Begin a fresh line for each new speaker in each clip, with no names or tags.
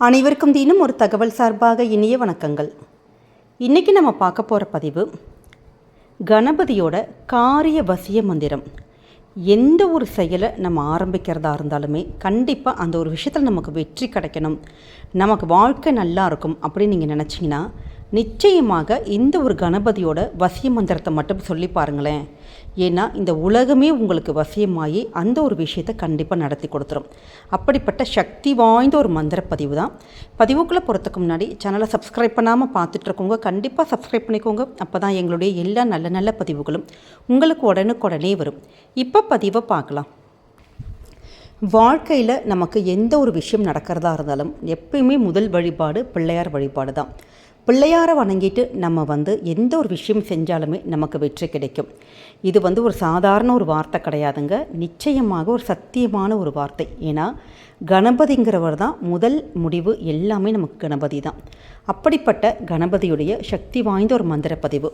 அனைவருக்கும் தினம் ஒரு தகவல் சார்பாக இனிய வணக்கங்கள். இன்றைக்கி நம்ம பார்க்க போகிற பதிவு கணபதியோட காரிய வசிய மந்திரம். எந்த ஒரு செயலை நம்ம ஆரம்பிக்கிறதா இருந்தாலுமே கண்டிப்பாக அந்த ஒரு விஷயத்தில் நமக்கு வெற்றி கிடைக்கணும். நமக்கு வாழ்க்கை நல்லா இருக்கும் அப்படின்னு நீங்கள் நினச்சிங்கன்னா நிச்சயமாக இந்த ஒரு கணபதியோட வசிய மந்திரத்தை மட்டும் சொல்லி பாருங்களேன். ஏன்னா இந்த உலகமே உங்களுக்கு வசியமாகி அந்த ஒரு விஷயத்தை கண்டிப்பாக நடத்தி கொடுத்துரும். அப்படிப்பட்ட சக்தி வாய்ந்த ஒரு மந்திர பதிவு தான். பதிவுக்குள்ளே போகிறதுக்கு முன்னாடி சேனலை சப்ஸ்கிரைப் பண்ணாமல் பார்த்துட்டு இருக்கவங்க கண்டிப்பாக சப்ஸ்கிரைப் பண்ணிக்கோங்க. அப்போ தான் எங்களுடைய எல்லா நல்ல நல்ல பதிவுகளும் உங்களுக்கு உடனுக்குடனே வரும். இப்போ பதிவை பார்க்கலாம். வாழ்க்கையில் நமக்கு எந்த ஒரு விஷயம் நடக்கிறதா இருந்தாலும் எப்பயுமே முதல் வழிபாடு பிள்ளையார் வழிபாடு தான் பிள்ளையாரை வணங்கிட்டு நம்ம வந்து எந்த ஒரு விஷயம் செஞ்சாலுமே நமக்கு வெற்றி கிடைக்கும். இது வந்து ஒரு சாதாரண ஒரு வார்த்தை கிடையாதுங்க. நிச்சயமாக ஒரு சத்தியமான ஒரு வார்த்தை. ஏன்னா கணபதிங்கிறவர் தான் முதல் முடிவு எல்லாமே நமக்கு கணபதி தான். அப்படிப்பட்ட கணபதியுடைய சக்தி வாய்ந்த ஒரு மந்திர பதிவு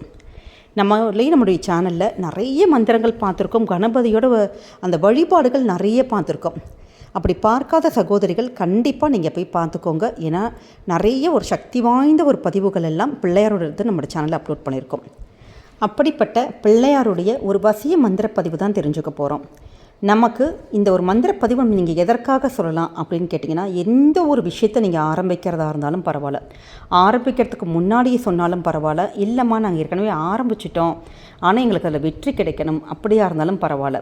நம்மளே நம்முடைய சேனலில் நிறைய மந்திரங்கள் பார்த்துருக்கோம். கணபதியோட அந்த வழிபாடுகள் நிறைய பார்த்துருக்கோம். அப்படி பார்க்காத சகோதரிகள் கண்டிப்பாக நீங்கள் போய் பார்த்துக்கோங்க. ஏன்னா நிறைய ஒரு சக்தி வாய்ந்த ஒரு பதிவுகள் எல்லாம் பிள்ளையாரோட எடுத்து நம்ம சேனலில் அப்லோட் பண்ணியிருக்கோம். அப்படிப்பட்ட பிள்ளையாருடைய ஒரு வசிய மந்திர பதிவு தான் தெரிஞ்சுக்க போகிறோம் நமக்கு இந்த ஒரு மந்திர பதிவு நீங்கள் எதற்காக சொல்லலாம் அப்படின்னு கேட்டிங்கன்னா எந்த ஒரு விஷயத்தை நீங்கள் ஆரம்பிக்கிறதா இருந்தாலும் பரவாயில்ல. ஆரம்பிக்கிறதுக்கு முன்னாடியே சொன்னாலும் பரவாயில்ல. இல்லைம்மா நாங்கள் ஏற்கனவே ஆரம்பிச்சிட்டோம். ஆனால் எங்களுக்கு அதில் வெற்றி கிடைக்கணும். அப்படியா இருந்தாலும் பரவாயில்ல.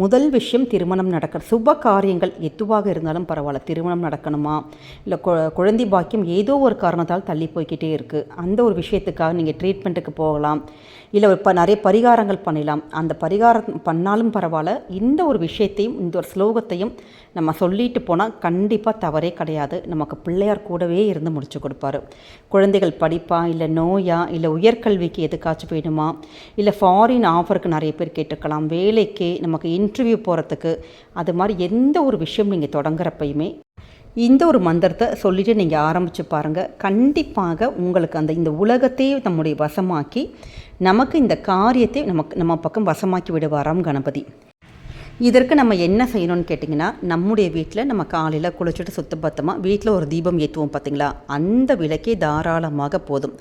முதல் விஷயம் திருமணம் நடக்க சுப காரியங்கள் எதுவாக இருந்தாலும் பரவாயில்ல திருமணம் நடக்கணுமா? இல்லை குழந்தை பாக்கியம் ஏதோ ஒரு காரணத்தால் தள்ளி போய்க்கிட்டே இருக்குது அந்த ஒரு விஷயத்துக்காக நீங்கள் ட்ரீட்மெண்ட்டுக்கு போகலாம். இல்லை ஒரு நிறைய பரிகாரங்கள் பண்ணலாம். அந்த பரிகாரம் பண்ணாலும் பரவாயில்ல. இந்த ஒரு விஷயத்தையும் இந்த ஒரு ஸ்லோகத்தையும் நம்ம சொல்லிட்டு போனால் கண்டிப்பாக தவறே கிடையாது. நமக்கு பிள்ளையார் கூடவே இருந்து முடிச்சு கொடுப்பாரு. குழந்தைகள் படிப்பா இல்லை நோயா இல்லை உயர்கல்விக்கு எதுக்காச்சும் வேணுமா இல்லை ஃபாரின் ஆஃபருக்கு நிறைய பேர் கேட்டுக்கலாம். வேலைக்கு நமக்கு இன் இன்டர்வியூ போகிறதுக்கு அது மாதிரி எந்த ஒரு விஷயம் நீங்கள் தொடங்குறப்பையுமே இந்த ஒரு மந்திரத்தை சொல்லிட்டு நீங்கள் ஆரம்பித்து பாருங்கள் கண்டிப்பாக உங்களுக்கு அந்த இந்த உலகத்தையே நம்முடைய வசமாக்கி நமக்கு இந்த காரியத்தை நமக்கு நம்ம பக்கம் வசமாக்கி விடுவாராம் கணபதி. இதற்கு நம்ம என்ன செய்யணும்னு கேட்டிங்கன்னா நம்முடைய வீட்டில் நம்ம காலையில் குளிச்சுட்டு சுத்தபத்தமாக வீட்டில் ஒரு தீபம் ஏற்றுவோம் பார்த்தீங்களா அந்த விளக்கே தாராளமாக போதும்.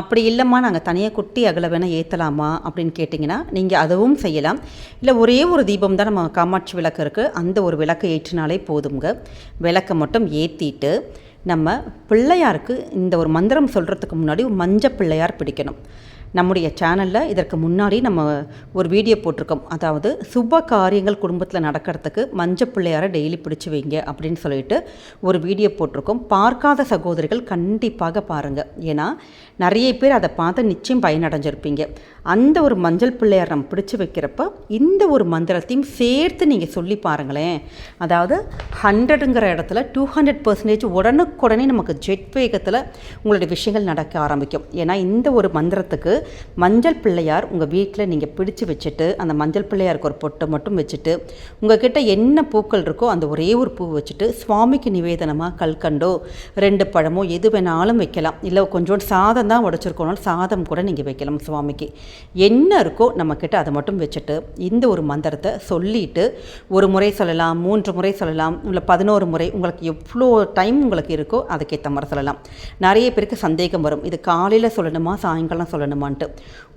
அப்படி இல்லைம்மா நாங்கள் தனியாக குட்டி அகல வேணால் ஏற்றலாமா அப்படின்னு கேட்டிங்கன்னா நீங்கள் அதுவும் செய்யலாம். இல்லை ஒரே ஒரு தீபம் தான் நம்ம காமாட்சி விளக்கு இருக்குது அந்த ஒரு விளக்கை ஏற்றினாலே போதுங்க விளக்கை மட்டும் ஏற்றிட்டு நம்ம பிள்ளையாருக்கு இந்த ஒரு மந்திரம் சொல்கிறதுக்கு முன்னாடி மஞ்சள் பிள்ளையார் பிடிக்கணும். நம்முடைய சேனலில் இதற்கு முன்னாடி நம்ம ஒரு வீடியோ போட்டிருக்கோம். அதாவது சுப காரியங்கள் குடும்பத்தில் நடக்கிறதுக்கு மஞ்சள் பிள்ளையாரை டெய்லி பிடிச்சி வைங்க அப்படின்னு சொல்லிட்டு ஒரு வீடியோ போட்டிருக்கோம். பார்க்காத சகோதரிகள் கண்டிப்பாக பாருங்கள் ஏன்னா நிறைய பேர் அதை பார்த்து நிச்சயம் பயனடைஞ்சிருப்பீங்க. அந்த ஒரு மஞ்சள் பிள்ளையார் நம்ம பிடிச்சி வைக்கிறப்ப இந்த ஒரு மந்திரத்தையும் சேர்த்து நீங்கள் சொல்லி பாருங்களேன். அதாவது ஹண்ட்ரடுங்கிற இடத்துல டூ ஹண்ட்ரட் பர்சன்டேஜ் உடனுக்குடனே நமக்கு ஜெட் வேகத்தில் உங்களுடைய விஷயங்கள் நடக்க ஆரம்பிக்கும். ஏன்னா இந்த ஒரு மந்திரத்துக்கு மஞ்சள் பிள்ளையார் உங்கள் வீட்டில் நீங்கள் பிடிச்சு வச்சுட்டு அந்த மஞ்சள் பிள்ளையாருக்கு ஒரு பொட்டை மட்டும் வச்சுட்டு உங்ககிட்ட என்ன பூக்கள் இருக்கோ அந்த ஒரே ஒரு பூ வச்சுட்டு சுவாமிக்கு நிவேதனமாக கல்கண்டோ ரெண்டு பழமோ எது வேணாலும் வைக்கலாம். இல்லை கொஞ்சோண்டு சாதம் தான் உடச்சிருக்கோனாலும் சாதம் கூட நீங்கள் வைக்கலாம் சுவாமிக்கு. என்ன இருக்கோ நம்மக்கிட்ட அதை மட்டும் வச்சுட்டு இந்த ஒரு மந்திரத்தை சொல்லிட்டு ஒரு முறை சொல்லலாம் மூன்று முறை சொல்லலாம் இல்லை பதினோரு முறை உங்களுக்கு எவ்வளோ டைம் உங்களுக்கு இருக்கோ அதுக்கேற்ற மாதிரி சொல்லலாம். நிறைய பேருக்கு சந்தேகம் வரும். இது காலையில் சொல்லணுமா சாயங்காலம் சொல்லணுமா சொல்லணுமான்ட்டு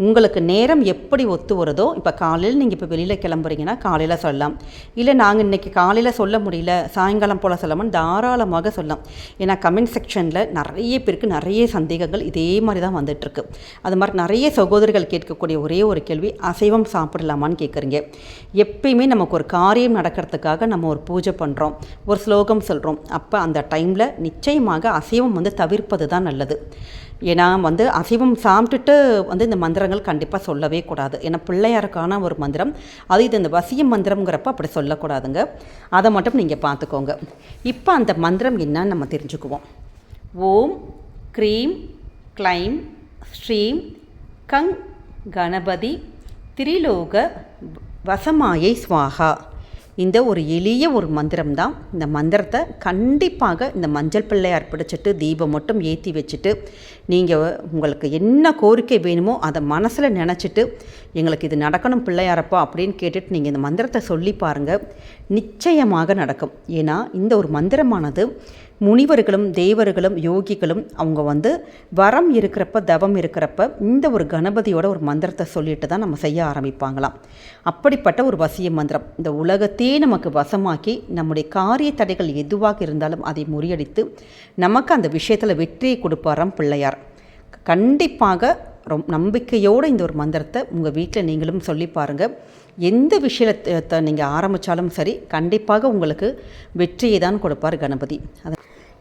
உங்களுக்கு நேரம் எப்படி ஒத்து வருதோ இப்போ காலையில் நீங்கள் இப்போ வெளியில் கிளம்புறீங்கன்னா காலையில் சொல்லலாம். இல்லை நாங்கள் இன்றைக்கி காலையில் சொல்ல முடியல சாயங்காலம் போல் சொல்லாமல் தாராளமாக சொல்லலாம். ஏன்னா கமெண்ட் செக்ஷனில் நிறைய பேருக்கு நிறைய சந்தேகங்கள் இதே மாதிரி தான் வந்துட்டுருக்கு. அது மாதிரி நிறைய சகோதரிகள் கேட்கக்கூடிய ஒரே ஒரு கேள்வி அசைவம் சாப்பிடலாமான்னு கேட்குறீங்க. எப்பயுமே நமக்கு ஒரு காரியம் நடக்கிறதுக்காக நம்ம ஒரு பூஜை பண்ணுறோம் ஒரு ஸ்லோகம் சொல்கிறோம் அப்போ அந்த டைமில் நிச்சயமாக அசைவம் வந்து தவிர்ப்பது தான் நல்லது. ஏன்னா வந்து அசைவம் சாப்பிட்டுட்டு வந்து இந்த மந்திரங்கள் கண்டிப்பாக சொல்லவே கூடாது. ஏன்னா பிள்ளையாருக்கான ஒரு மந்திரம். அது இது இந்த வசிய மந்திரங்கிறப்ப அப்படி சொல்லக்கூடாதுங்க. அதை மட்டும் நீங்கள் பார்த்துக்கோங்க. இப்போ அந்த மந்திரம் என்னன்னு நம்ம தெரிஞ்சுக்குவோம். ஓம் க்ரீம் க்ளைம் ஸ்ரீம் கங் கணபதி திரிலோக வசமாயை ஸ்வாகா இந்த ஒரு எளிய ஒரு மந்திரம் தான் இந்த மந்திரத்தை கண்டிப்பாக இந்த மஞ்சள் பிள்ளையார் பிடிச்சிட்டு தீபம் மட்டும் ஏற்றி வச்சுட்டு நீங்கள் உங்களுக்கு என்ன கோரிக்கை வேணுமோ அதை மனசில் நினச்சிட்டு எங்களுக்கு இது நடக்கணும் பிள்ளையாரப்பா அப்படின்னு கேட்டுட்டு நீங்கள் இந்த மந்திரத்தை சொல்லி பாருங்கள் நிச்சயமாக நடக்கும். ஏன்னா இந்த ஒரு மந்திரமானது முனிவர்களும் தேவர்களும் யோகிகளும் அவங்க வந்து வரம் இருக்கிறப்ப தவம் இருக்கிறப்ப இந்த ஒரு கணபதியோட ஒரு மந்திரத்தை சொல்லிட்டு தான் நம்ம செய்ய ஆரம்பிப்பாங்களாம். அப்படிப்பட்ட ஒரு வசிய மந்திரம். இந்த உலகத்தையே நமக்கு வசமாக்கி நம்முடைய காரிய தடைகள் எதுவாக இருந்தாலும் அதை முறியடித்து நமக்கு அந்த விஷயத்தில் வெற்றியை கொடுப்பாராம் பிள்ளையார். கண்டிப்பாக ரொம் நம்பிக்கையோடு இந்த ஒரு மந்திரத்தை உங்கள் வீட்டில் நீங்களும் சொல்லி பாருங்கள் எந்த விஷயத்தை நீங்கள் ஆரம்பித்தாலும் சரி கண்டிப்பாக உங்களுக்கு வெற்றியை தான் கொடுப்பார் கணபதி. அது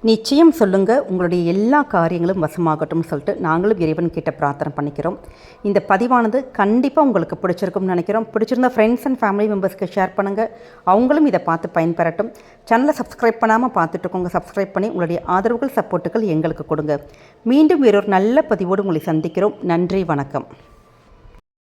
நிச்சயம் சொல்லுங்கள் உங்களுடைய எல்லா காரியங்களும் வசமாகட்டும்னு சொல்லிட்டு நாங்களும் இறைவன் கிட்ட பிரார்த்தனை பண்ணிக்கிறோம். இந்த பதிவானது கண்டிப்பாக உங்களுக்கு பிடிச்சிருக்கும்னு நினைக்கிறோம். பிடிச்சிருந்த ஃப்ரெண்ட்ஸ் அண்ட் ஃபேமிலி மெம்பர்ஸ்க்கு ஷேர் பண்ணுங்கள் அவங்களும் இதை பார்த்து பயன்பெறட்டும். சேனலை சப்ஸ்கிரைப் பண்ணாமல் பார்த்துட்டு இருக்கோங்க. சப்ஸ்கிரைப் பண்ணி உங்களுடைய ஆதரவுகள் சப்போர்ட்டுகள் எங்களுக்கு கொடுங்க. மீண்டும் வேறொரு நல்ல பதிவோடு உங்களை சந்திக்கிறோம். நன்றி வணக்கம்.